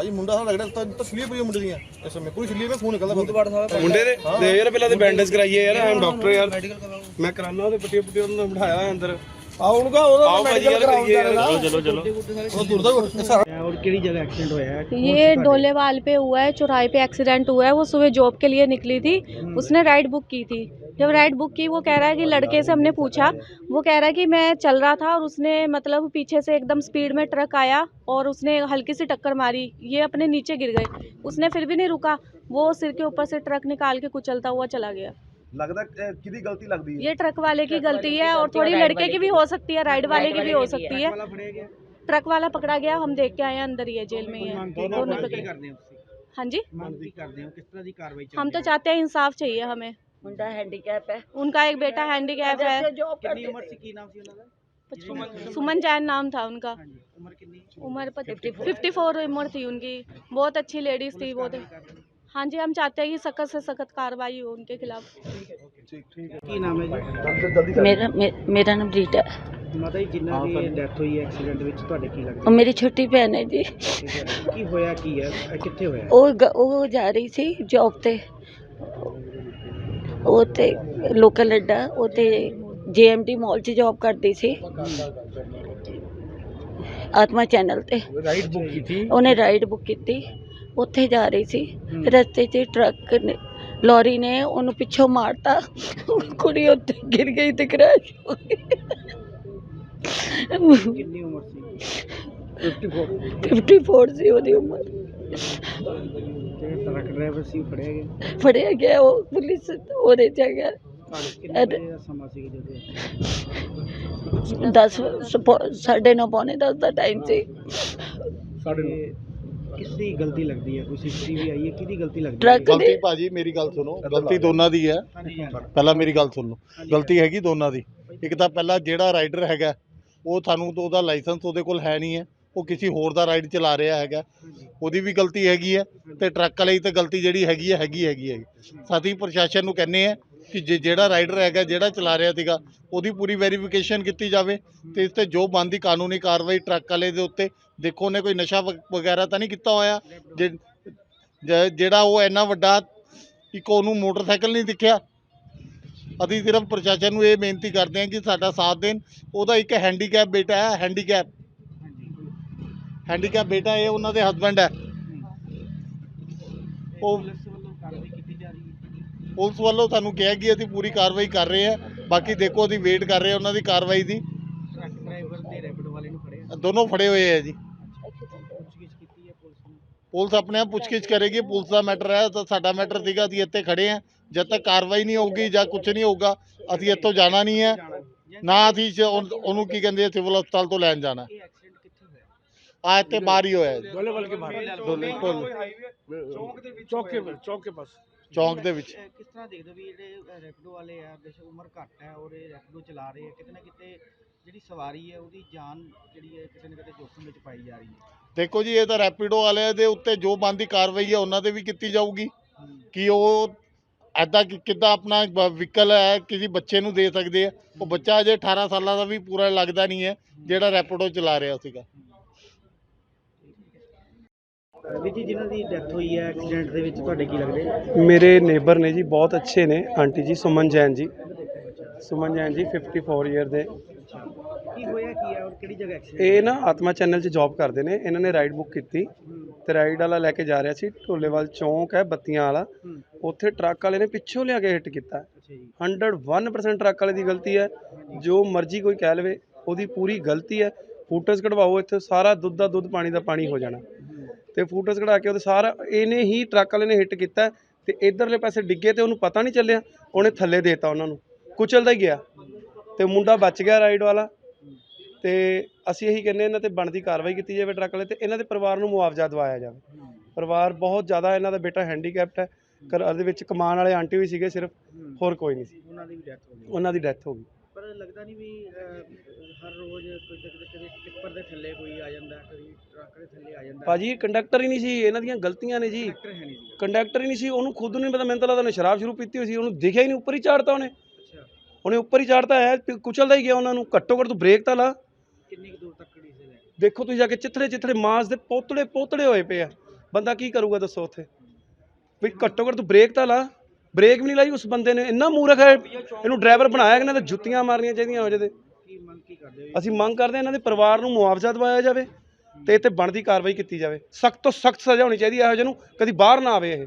ਭਾਜੀ ਮੁੰਡਾ ਸਾਡਾ ਲੱਗਦਾ ਤਾਂ ਤਸਵੀਰ ਪਈ ਮੁੰਡੇ ਦੀਆਂ। ਇਸ ਸਮੇਂ ਪੂਰੀ ਛਿੱਲੀ ਵਿੱਚ ਖੂਨ ਨਿਕਲਦਾ ਬੰਦੇ ਮੁੰਡੇ ਦੇ ਦੇ ਯਾਰ ਪਹਿਲਾਂ ਤੇ ਬੈਂਡੇਜ ਕਰਾਈਏ ਯਾਰ ਐਮ ਡਾਕਟਰ ਯਾਰ। ਮੈਂ ਕਰਾਨਾ ਉਹਦੇ ਪੱਟੀ ਪੁੱਟੀ ਉਹਨੂੰ ਬਿਠਾਇਆ ਅੰਦਰ। ਆ ਉਹਨੂੰ ਉਹਦਾ ਆਓ ਭਾਜੀ ਯਾਰ ਕਰਾਈਏ ਯਾਰ ਚਲੋ ਚਲੋ ਉਹ ਤੁਰਦਾ ਹੀ ਸਾਰਾ और केड़ी जगह एक्सीडेंट होया है ये डोलेवाल पे हुआ है चौराहे पे एक्सीडेंट हुआ है वो सुबह जॉब के लिए निकली थी उसने राइड बुक की थी जब राइड बुक की वो कह रहा है कि लड़के से हमने पूछा वो कह रहा है कि मैं चल रहा था और उसने मतलब पीछे से एकदम स्पीड में ट्रक आया और उसने हल्की सी टक्कर मारी ये अपने नीचे गिर गए उसने फिर भी नहीं रुका वो सिर के ऊपर से ट्रक निकाल के कुचलता हुआ चला गया लगता कि गलती लगती है? ये ट्रक वाले की गलती है और थोड़ी लड़के की भी हो सकती है राइड वाले की भी हो सकती है। ट्रक वाला पकड़ा गया हम देख के आए अंदर ही है जेल में ही है। हाँ जी। हाँ हम तो चाहते हैं इंसाफ चाहिए हमें। उनका हैंडीकैप है। उनका एक बेटा हैंडीकैप है। सुमन जैन नाम था उनका। उम्र फिफ्टी फोर उम्र थी उनकी। बहुत अच्छी लेडीज़ थी बहुत हाँ जी हम चाहते हैं कि सख्त से सख्त कार्रवाई हो उनके खिलाफ ਕੀ ਨਾਮ ਹੈ ਜੀ मेरा मे, मेरा नाम रीटा है ਮਾਤਾ ਜੀ ਜਿਨ੍ਹਾਂ ਦੀ ਡੈਥ ਹੋਈ ਹੈ ਐਕਸੀਡੈਂਟ ਵਿੱਚ ਤੁਹਾਡੇ ਕੀ ਲੱਗਦਾ और मेरी छोटी बहन है जी ਕੀ ਹੋਇਆ ਕੀ ਹੈ ਇਹ ਕਿੱਥੇ ਹੋਇਆ ਉਹ ਗ- ਉਹ ਜਾ ਰਹੀ ਸੀ ਜੌਬ ਤੇ ਉਹ ਤੇ ਲੋਕਲ ਅੱਡਾ ਉਹ ਤੇ ਜੀਐਮਟੀ ਮਾਲ 'ਚ ਜੌਬ ਕਰਦੀ ਸੀ ਆਤਮਾ ਚੈਨਲ ਤੇ ਰਾਈਡ ਬੁੱਕ ਕੀਤੀ ਉਹਨੇ ਰਾਈਡ ਬੁੱਕ ਕੀਤੀ ਉੱਥੇ ਜਾ ਰਹੀ ਸੀ। ਰਸਤੇ 'ਚ ਟਰੱਕ ਨੇ ਲੋਰੀ ਨੇ ਉਹਨੂੰ ਪਿੱਛੋਂ ਮਾਰਤਾ। ਕੁੜੀ ਉੱਤੇ ਗਿਰ ਗਈ ਤੇ ਕ੍ਰੈਸ਼ ਹੋ ਗਈ। ਕਿੰਨੀ ਉਮਰ ਸੀ? 54 ਸੀ ਉਹਦੀ ਉਮਰ। ਤੇ ਟਰੱਕ ਡਰਾਈਵਰ ਸੀ ਫੜਿਆ ਗਿਆ? ਫੜਿਆ ਗਿਆ ਉਹ ਪੁਲਿਸ ਉਹਦੇ ਚ ਗਿਆ ਕਿੰਨੇ ਵਜੇ ਦਾ ਸਮਾਂ ਸੀ ਜਦੋਂ 10 ਸਾਢੇ ਨੌ ਪੌਣੇ 10 ਦਾ ਟਾਈਮ ਸੀ। ਤੇ ਕਿਸ ਦੀ ਗਲਤੀ ਲੱਗਦੀ ਹੈ? ਕੋਈ ਸੀਸੀਟੀਵੀ ਆਈ ਹੈ? ਕਿਹਦੀ ਗਲਤੀ ਲੱਗਦੀ ਟਰੱਕ ਗਲਤੀ ਦੇ? ਭਾਜੀ ਮੇਰੀ ਗੱਲ ਸੁਣੋ। ਗਲਤੀ ਦੋਨਾਂ ਦੀ ਹੈ। ਹਾਂਜੀ ਪਹਿਲਾਂ ਮੇਰੀ ਗੱਲ ਸੁਣ ਲਓ। ਗਲਤੀ ਹੈਗੀ ਦੋਨਾਂ ਦੀ। ਇੱਕ ਤਾਂ ਪਹਿਲਾਂ ਜਿਹੜਾ ਰਾਈਡਰ ਹੈਗਾ ਉਹ ਤੁਹਾਨੂੰ ਤਾਂ ਉਹਦਾ ਲਾਇਸੈਂਸ ਉਹਦੇ ਕੋਲ ਹੈ ਨਹੀਂ ਹੈ। ਉਹ ਕਿਸੇ ਹੋਰ ਦਾ ਰਾਈਡ ਚਲਾ ਰਿਹਾ ਹੈਗਾ। ਉਹਦੀ ਵੀ ਗਲਤੀ ਹੈਗੀ ਹੈ ਤੇ ਟਰੱਕ ਵਾਲੇ ਦੀ ਤਾਂ ਗਲਤੀ ਜਿਹੜੀ ਹੈਗੀ ਹੈ ਹੈਗੀ ਹੈਗੀ ਹੈ ਸਾਥੀ ਪ੍ਰਸ਼ਾਸਨ ਨੂੰ ਕਹਿੰਦੇ ਆ ਕਿ ਜੇ ਜਿਹੜਾ ਰਾਈਡਰ ਹੈਗਾ ਜਿਹੜਾ ਚਲਾ ਰਿਹਾ ਸੀਗਾ ਉਹਦੀ ਪੂਰੀ ਵੈਰੀਫਿਕੇਸ਼ਨ ਕੀਤੀ ਜਾਵੇ ਤੇ ਇਸ ਤੇ ਜੋ ਬਣਦੀ ਕਾਨੂੰਨੀ ਕਾਰਵਾਈ ਟਰੱਕ ਵਾਲੇ ਦੇ ਉੱਤੇ, ਦੇਖੋ ਉਹਨੇ ਕੋਈ ਨਸ਼ਾ ਵ- ਵਗੈਰਾ ਤਾਂ ਨਹੀਂ ਕੀਤਾ ਹੋਇਆ? ਜੇ- ਜਿਹੜਾ ਉਹ ਇੰਨਾ ਵੱਡਾ, ਇੱਕ ਉਹਨੂੰ ਮੋਟਰਸਾਈਕਲ ਨਹੀਂ ਦਿਖਿਆ? ਅਸੀਂ ਸਿਰਫ ਪ੍ਰਸ਼ਾਸਨ ਨੂੰ ਇਹ ਬੇਨਤੀ ਕਰਦੇ ਹਾਂ ਕਿ ਸਾਡਾ ਸਾਥ ਦੇਣ। ਉਹਦਾ ਇੱਕ ਹੈਂਡੀਕੈਪ ਬੇਟਾ ਹੈ ਹੈਂਡੀਕੈਪ ਹੈਂਡੀਕੈਪ ਬੇਟਾ ਇਹ ਉਹਨਾਂ ਦੇ ਹਸਬੰਡ ਹੈ। ਉਹ ਪੁਲਿਸ ਵੱਲੋਂ ਕਾਰਵਾਈ ਪੁਲਿਸ ਵੱਲੋਂ ਸਾਨੂੰ ਕਿਹਾ ਕਿ ਅਸੀਂ ਪੂਰੀ ਕਾਰਵਾਈ ਕਰ ਰਹੇ ਹਾਂ। ਬਾਕੀ ਦੇਖੋ ਅਸੀਂ ਵੇਟ ਕਰ ਰਹੇ ਹਾਂ ਉਹਨਾਂ ਦੀ ਕਾਰਵਾਈ ਦੀ। ਟਰੱਕ ਡਰਾਈਵਰ ਤੇ ਰੈਪਿਡ ਵਾਲੇ ਨੂੰ ਫੜਿਆ ਦੋਨੋਂ ਫੜੇ ਹੋਏ ਹੈ ਜੀ। ਪੁੱਛਗਿੱਛ ਕੀਤੀ ਹੈ ਪੁਲਿਸ ਨੇ ਪੁਲਿਸ ਆਪਣੇ ਆਪ ਪੁੱਛਗਿੱਛ ਕਰੇਗੀ ਪੁਲਿਸ ਦਾ ਮੈਟਰ ਹੈ ਤਾਂ ਸਾਡਾ ਮੈਟਰ ਸੀਗਾ ਅਸੀਂ ਇੱਥੇ ਖੜੇ ਹਾਂ। ਜਦ ਤੱਕ ਕਾਰਵਾਈ ਨਹੀਂ ਹੋਊਗੀ ਜਾਂ ਕੁਝ ਨਹੀਂ ਹੋਊਗਾ ਅਸੀਂ ਇੱਥੋਂ ਜਾਣਾ ਨਹੀਂ ਹੈ। ਨਾ ਅਸੀਂ ਜ- ਉਹਨ- ਉਹਨੂੰ ਕੀ ਕਹਿੰਦੇ ਆ ਸਿਵਲ ਹਸਪਤਾਲ ਤੋਂ ਲੈਣ ਜਾਣਾ। ਇਹ ਐਕਸੀਡੈਂਟ ਕਿੱਥੇ ਹੋਇਆ ਆ ਇੱਥੇ ਬਾਹਰ ਹੀ ਹੋਇਆ ਹੈ ਦੋਲੇ ਵੱਲ ਕੇ ਮਾਰ ਦੋਲੇ ਕੋਲ ਚੌਂਕ ਦੇ ਵਿੱਚ। ਚੌਕ ਕੇ ਚੌਕ ਦੇ ਵਿੱਚ। ਕਿਸ ਤਰ੍ਹਾਂ ਦੇਖਦੇ ਹੋ ਵੀ ਜਿਹੜੇ ਰੈਪਿਡੋ ਵਾਲੇ ਆ ਬੇਸ਼ੱਕ ਉਮਰ ਘੱਟ ਹੈ ਔਰ ਇਹ ਰੈਪਿਡੋ ਚਲਾ ਰਹੇ ਆ ਕਿਤੇ ਨਾ ਕਿਤੇ ਜਿਹੜੀ ਸਵਾਰੀ ਹੈ ਉਹਦੀ ਜਾਨ ਜਿਹੜੀ ਹੈ ਕਿਤੇ ਨਾ ਕਿਤੇ ਜੋਖਮ ਵਿੱਚ ਪਾਈ ਜਾ ਰਹੀ ਹੈ। ਦੇਖੋ ਜੀ ਇਹ ਤਾਂ ਰੈਪਿਡੋ ਵਾਲਿਆਂ ਦੇ ਉੱਤੇ ਜੋ ਬਣਦੀ ਕਾਰਵਾਈ ਹੈ ਉਹਨਾਂ ਤੇ ਵੀ ਕੀਤੀ ਜਾਊਗੀ। ਕਿ ਉਹ ਐਦਾਂ ਕਿ ਕਿੱਦਾਂ ਆਪਣਾ ਵਹੀਕਲ ਹੈ ਕਿਸੇ ਬੱਚੇ ਨੂੰ ਦੇ ਸਕਦੇ ਆ। ਉਹ ਬੱਚਾ ਅਜੇ 18 ਸਾਲਾਂ ਦਾ ਵੀ ਪੂਰਾ ਲੱਗਦਾ ਨਹੀਂ ਹੈ ਜਿਹੜਾ ਰੈਪਿਡੋ ਚਲਾ ਰਿਹਾ ਸੀਗਾ। ਵੀ ਜੀ ਜਿਨ੍ਹਾਂ ਦੀ ਡੈਥ ਹੋਈ ਹੈ ਐਕਸੀਡੈਂਟ ਦੇ ਵਿੱਚ ਤੁਹਾਡੇ ਕੀ ਲੱਗਦੇ? ਮੇਰੇ ਨੇਬਰ ਨੇ ਜੀ ਬਹੁਤ ਅੱਛੇ ਨੇ ਆਂਟੀ ਜੀ ਸੁਮਨ ਜੈਨ ਜੀ। ਸੁਮਨ ਜੈਨ ਜੀ 54 ਇਅਰ ਦੇ। ਕੀ ਹੋਇਆ ਕੀ ਹੈ? ਔਰ ਕਿਹੜੀ ਜਗ੍ਹਾ ਐਕਸੀਡੈਂਟ ਇਹ ਨਾ ਆਤਮਾ ਚੈਨਲ 'ਚ ਜੌਬ ਕਰਦੇ ਨੇ। ਇਹਨਾਂ ਨੇ ਰਾਈਡ ਬੁੱਕ ਕੀਤੀ ਤੇ ਰਾਈਡ ਵਾਲਾ ਲੈ ਕੇ ਜਾ ਰਿਹਾ ਸੀ। ਢੋਲੇਵਾਲ ਚੌਂਕ ਹੈ ਬੱਤੀਆਂ ਵਾਲਾ। ਉੱਥੇ ਟਰੱਕ ਵਾਲੇ ਨੇ ਪਿੱਛੋਂ ਲਿਆ ਕੇ ਹਿੱਟ ਕੀਤਾ। ਅੱਛਾ ਜੀ। 101% ਟਰੱਕ ਵਾਲੇ ਦੀ ਗਲਤੀ ਹੈ। ਜੋ ਮਰਜ਼ੀ ਕੋਈ ਕਹਿ ਲਵੇ ਉਹਦੀ ਪੂਰੀ ਗਲਤੀ ਹੈ। ਫੂਟੇਜ ਕਢਵਾਓ ਇੱਥੇ ਸਾਰਾ ਦੁੱਧ ਦਾ ਦੁੱਧ ਪਾਣੀ ਦਾ ਪਾਣੀ ਹੋ ਜਾਣਾ। ਤੇ ਫੂਟੇਜ ਕਢਾ ਕੇ ਉਹਦੇ ਸਾਰਾ ਇਹਨੇ ਹੀ ਟਰੱਕ ਵਾਲੇ ਨੇ ਹਿੱਟ ਕੀਤਾ ਤੇ ਇਧਰਲੇ ਪਾਸੇ ਡਿੱਗੇ ਤੇ ਉਹਨੂੰ ਪਤਾ ਨਹੀਂ ਚੱਲਿਆ ਉਹਨੇ ਥੱਲੇ ਦੇਤਾ ਉਹਨਾਂ ਨੂੰ ਕੁਚਲਦਾ ਹੀ ਗਿਆ। ਤੇ ਮੁੰਡਾ ਬਚ ਗਿਆ ਰਾਈਡ ਵਾਲਾ ਤੇ ਅਸੀਂ ਇਹੀ ਕਹਿੰਦੇ ਇਹਨਾਂ ਤੇ ਬਣਦੀ ਕਾਰਵਾਈ ਕੀਤੀ ਜਾਵੇ ਟਰੱਕ ਵਾਲੇ ਤੇ ਇਹਨਾਂ ਦੇ ਪਰਿਵਾਰ ਨੂੰ ਮੁਆਵਜ਼ਾ ਦਿਵਾਇਆ ਜਾਵੇ। ਪਰਿਵਾਰ ਬਹੁਤ ਜ਼ਿਆਦਾ ਇਹਨਾਂ ਦਾ ਬੇਟਾ ਹੈਂਡੀਕੈਪਟ ਹੈ ਘਰ ਦੇ ਵਿੱਚ ਕਮਾਉਣ ਵਾਲੇ ਆਂਟੀ ਵੀ ਸੀਗੇ ਸਿਰਫ ਹੋਰ ਕੋਈ ਨਹੀਂ ਸੀ। ਉਹਨਾਂ ਦੀ ਵੀ ਡੈਥ ਹੋ ਗਈ। ਉਹਨਾਂ ਦੀ ਡੈਥ ਹੋ ਗਈ। ਲੱਗਦਾ ਨਹੀਂ ਵੀ ਹਰ ਰੋਜ਼ ਕੋਈ ਨਾ ਕਿਤੇ ਕਦੇ ਟਿੱਪਰ ਦੇ ਥੱਲੇ ਕੋਈ ਆ ਜਾਂਦਾ ਕਦੀ ਟਰੱਕ ਦੇ ਥੱਲੇ ਆ ਜਾਂਦਾ। ਭਾਜੀ ਕੰਡਕਟਰ ਹੀ ਨਹੀਂ ਸੀ ਇਹਨਾਂ ਦੀਆਂ ਗਲਤੀਆਂ ਨੇ ਜੀ। ਟਰੈਕਟਰ ਹੈ ਨਹੀਂ ਸੀ ਕੰਡਕਟਰ ਹੀ ਨਹੀਂ ਸੀ ਉਹਨੂੰ ਖੁਦ ਨੂੰ ਨਹੀਂ ਪਤਾ ਮੈਨੂੰ ਤਾਂ ਲੱਗਦਾ ਉਹਨੇ ਸ਼ਰਾਬ ਸ਼ੁਰੂ ਪੀਤੀ ਹੋਈ ਸੀ ਉਹਨੂੰ ਦਿਖਿਆ ਹੀ ਨਹੀਂ ਉੱਪਰ ਹੀ ਚਾੜਤਾ ਉਹਨੇ। ਅੱਛਾ। ਉਹਨੇ ਉੱਪਰ ਹੀ ਚਾੜਤਾ ਹੈ ਤੇ ਕੁਚਲਦਾ ਹੀ ਗਿਆ ਉਹਨਾਂ ਨੂੰ ਘੱਟੋ ਘੱਟ ਤੂੰ ਬ੍ਰੇਕ ਤਾਂ ਲਾ। ਕਿੰਨੀ ਕੁ ਦੂਰ ਤੱਕ ਖੜੀ ਸੀ ਲੈ? ਦੇਖੋ ਤੁਸੀਂ ਜਾ ਕੇ ਚਿੱਥੜੇ ਚਿੱਥੜੇ ਮਾਸ ਦੇ ਪੋਤੜੇ ਪੋਤੜੇ ਹੋਏ ਪਏ ਆ। ਬੰਦਾ ਕੀ ਕਰੂਗਾ ਦੱਸੋ ਉੱਥੇ? ਵੀ ਘੱਟੋ ਘੱਟ ਤੂੰ ਬ੍ਰੇਕ ਤਾਂ ਲਾ। ਬ੍ਰੇਕ ਵੀ ਨਹੀਂ ਲਾਈ ਉਸ ਬੰਦੇ ਨੇ ਇੰਨਾ ਮੂਰਖ ਹੈ ਇਹਨੂੰ ਡਰਾਈਵਰ ਬਣਾਇਆ ਕਿ ਇਹਨਾਂ ਤੇ ਜੁੱਤੀਆਂ ਮਾਰਨੀਆਂ ਚਾਹੀਦੀਆਂ ਹੋ ਜਦੇ ਅਸੀਂ ਮੰਗ ਕਰਦੇ ਹਾਂ ਇਹਨਾਂ ਦੇ ਪਰਿਵਾਰ ਨੂੰ ਮੁਆਵਜ਼ਾ ਦਿਵਾਇਆ ਜਾਵੇ ਤੇ ਇੱਥੇ ਬਣਦੀ ਕਾਰਵਾਈ ਕੀਤੀ ਜਾਵੇ। ਸਖਤ ਤੋਂ ਸਖਤ ਸਜ਼ਾ ਹੋਣੀ ਚਾਹੀਦੀ ਹੈ ਇਹੋ ਜਿਹੇ ਨੂੰ ਕਦੀ ਬਾਹਰ ਨਾ ਆਵੇ ਇਹ।